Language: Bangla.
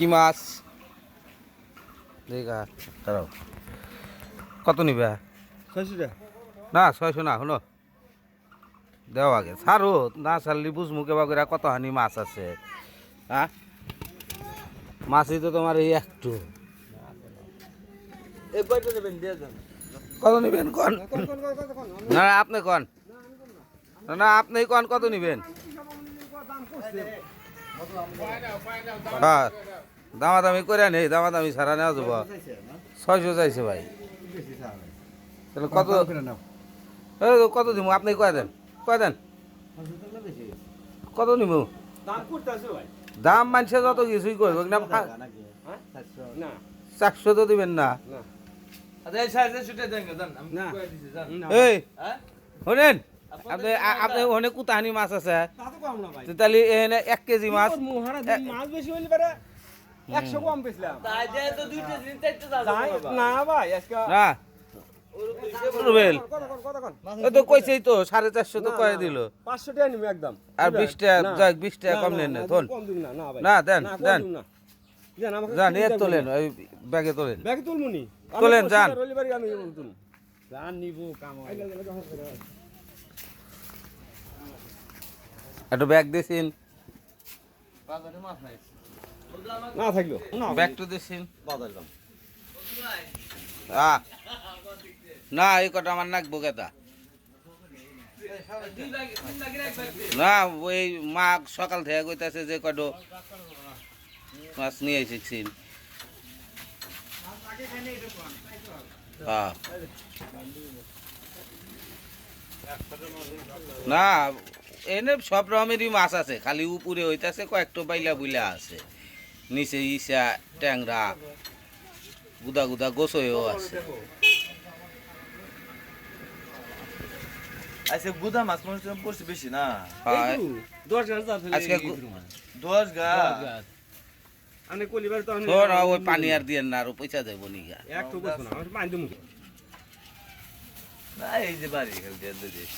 কি মাছ? দাঁড়াও। কত নিবে? না ছয়শো না শুনো। দেওয়া আগে। ছাড়ো না ছাড়লি বুঝমু কেবা করে কত হানি মাছ আছে। হ্যাঁ মাছই তো তোমার এই একটু। কত নিবেন কোন? না আপনি কন। না আপনি কন কত নিবেন? হ্যাঁ দামাদামি করে নেই দামাদামি ছাড়া নেওয়া যাব। ছয়শো চাইছে ভাই। তাহলে কত কত দিব? আপনি কয় দেন? কয় দেন? কত নিব? দাম মানছে যত কিছুই করব না না। চারশো তো দিবেন না। আচ্ছা এই শোনেন। আপনি আপনি ওখানে কুতাহানি মাছ আছে। তা তো কম না ভাই। তো তাহলে এখানে এক কেজি মাছ। মাছ বেশি হইলে পারে 100 কম পেছিলাম। না ভাই আজকে তো কইছেই তো সাড়ে চারশো তো কয়ে দিল। 500 টাকা নিবে একদম। আর? বিশ টাকা যাক বিশ টাকা কম নেন না, না থন না না ভাই। না, দেন, দেন। দিন না। দেন আমাকে যান এর তোলেন ওই ব্যাগে তোলেন। ব্যাগ তুলমুনি। তোলেন, যান। রলিবারি আমি তুল জান নিব কাম হয় একটু ব্যাগ দিয়েছেন। না থাকল। ব্যাগ তো দিয়েছেন। না এই কটা আমার নাকবো কেতা না ওই মা সকাল থেকে কইতাছে যে কটো মাছ নিয়ে এসেছেন। হ্যাঁ না এনে সব রকমেরই মাছ আছে খালি উপরে হইতাছে কয়েকটা বাইলা বুইলা আছে। নিচে ইসা ট্যাংরা গুদা গুদা গোসইও আছে। আচ্ছা গুদা মাছ মনে পড়ছে বেশি না? দশ হাজার আজকে দশ গা আমি কলিবার তো ওই পানি আর দিয়ে না আরও পয়সা দেবো নিগা। এক তো না আমি পানি দেবো না এই যে বাড়ি খেলতে দিস